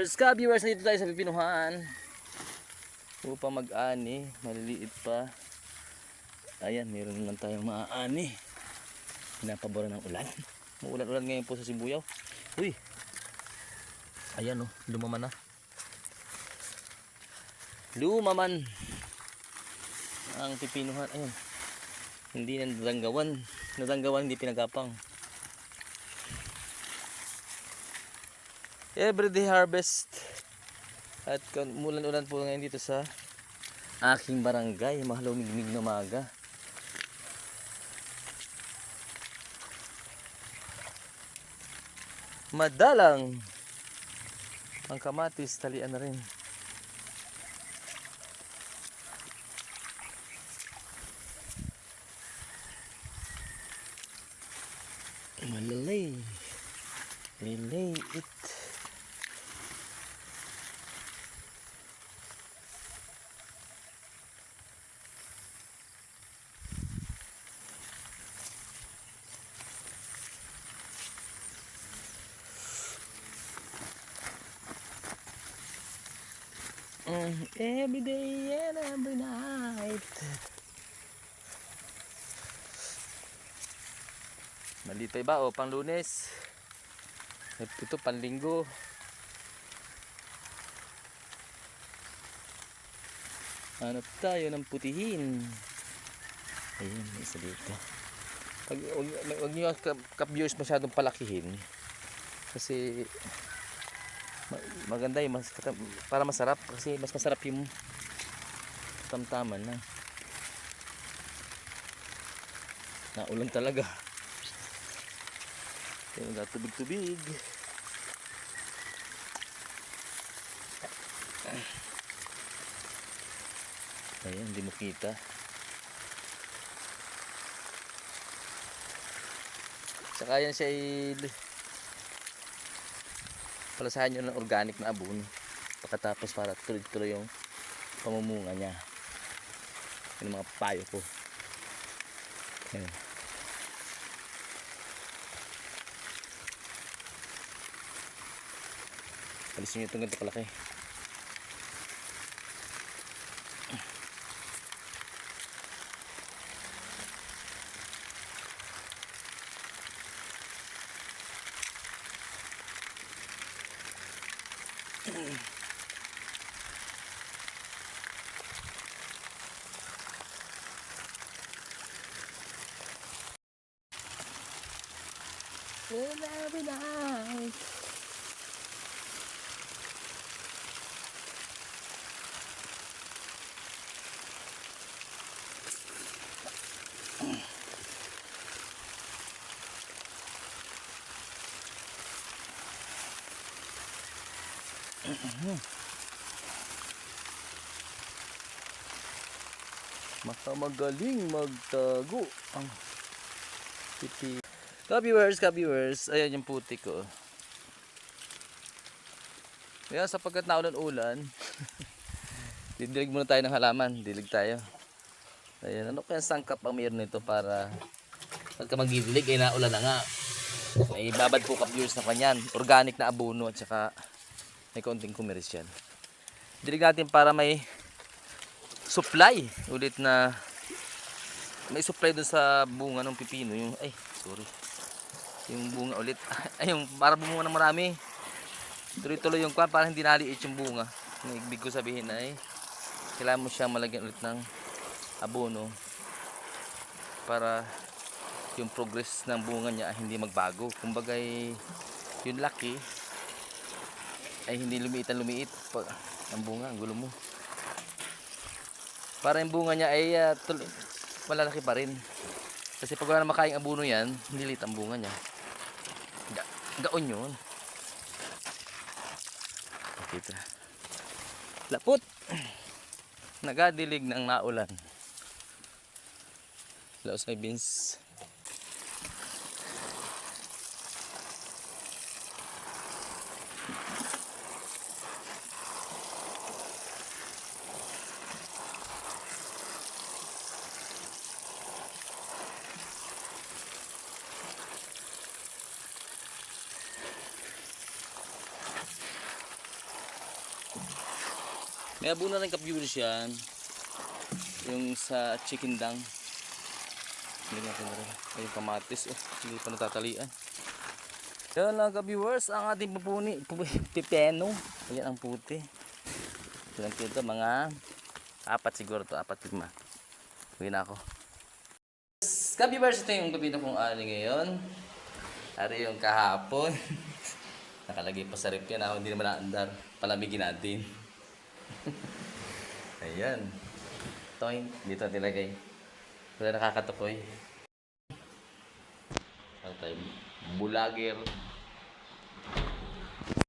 First ka viewers, dito tayo sa Pipinuhan. Upang mag-ani, maliliit pa. Ayan, meron naman tayong maaani. Pinapabora ng ulan. Muulan-ulan ngayon po sa Sibuyaw. Uy! Ayan oh, lumaman na. Lumaman. Ang pipinuhan. Ayun. Hindi na nadanggawan. Nadanggawan, hindi pinagapang. Everyday harvest. At kan- mulan-ulan po ngayon dito sa aking barangay. Mahalumigmig na maga. Madalang ang kamatis, talian na rin. Malalay. Relay it. Every day and every night. Maliit pa iba o pang lunes. Ito pang linggo. Hanap tayo ng putihin. Ayun, isa dito. Pag, huwag, huwag nyo ka- ka-viewers masyadong palakihin. Kasi maganda yung mas, para masarap. Kasi mas masarap yung tamtaman na. Naulan talaga. Kaya tubig-tubig. Ayan, hindi mo kita. Saka yan siya ay palasahan nyo ng organic na abono. Pagkatapos para tuloy-tuloy yung pamumunga niya. Ang mga payo ko. Ayan. Alisin nyo itong ganito kalaki. Every night. Makamagaling magtago ang pipi. Ka-viewers, ka-viewers, ayan yung puti ko. Kaya sapagkat naulan-ulan, didilig muna tayo ng halaman, dilig tayo. Ayan, ano kaya sangkap ang mayroon nito para pagka magdidilig ay naulan na nga. May babad po ka-viewers na kanyan, organic na abono at saka may konting komersyal. Dilig natin para may supply ulit na may supply dun sa bunga ng pipino. Yung ay sorry. Yung bunga ulit. Ay yung para bumunga ng marami. Tuloy-tuloy yung kwan para hindi naliit yung bunga. Ang ibig ko sabihin ay kailangan mo siya malagyan ulit ng abono para yung progress ng bunga niya ay hindi magbago. Kumbaga ay yung laki ay hindi lumiit ang lumiit pa, ang bunga ang gulo mo para yung bunga niya ay uh, tul- malalaki pa rin. Kasi pag wala na makaing abuno yan, nilit ang bunga niya. Ga gaon yun. Kita. Lapot! Nagadilig ng naulan. Laos may beans. May abo na rin ka-viewers yan. Yung sa chicken dang. Hindi natin na rin. Ay, yung kamatis. Oh, hindi pa natatalian. Yan lang ka-viewers, ang ating pupuni, pu- pipeno. Ayan ang puti. Ilang kilo to, mga apat siguro to, apat lima. Uwi na ako. Ka-viewers, ito yung pipino kong ani ngayon. Ari yung kahapon. Nakalagay pa sa rep yan, ah, hindi naman naandar. Palamigin natin. Ayan. Toy, dito nilagay. Wala nakakatukoy. Ano tayo? Bulagir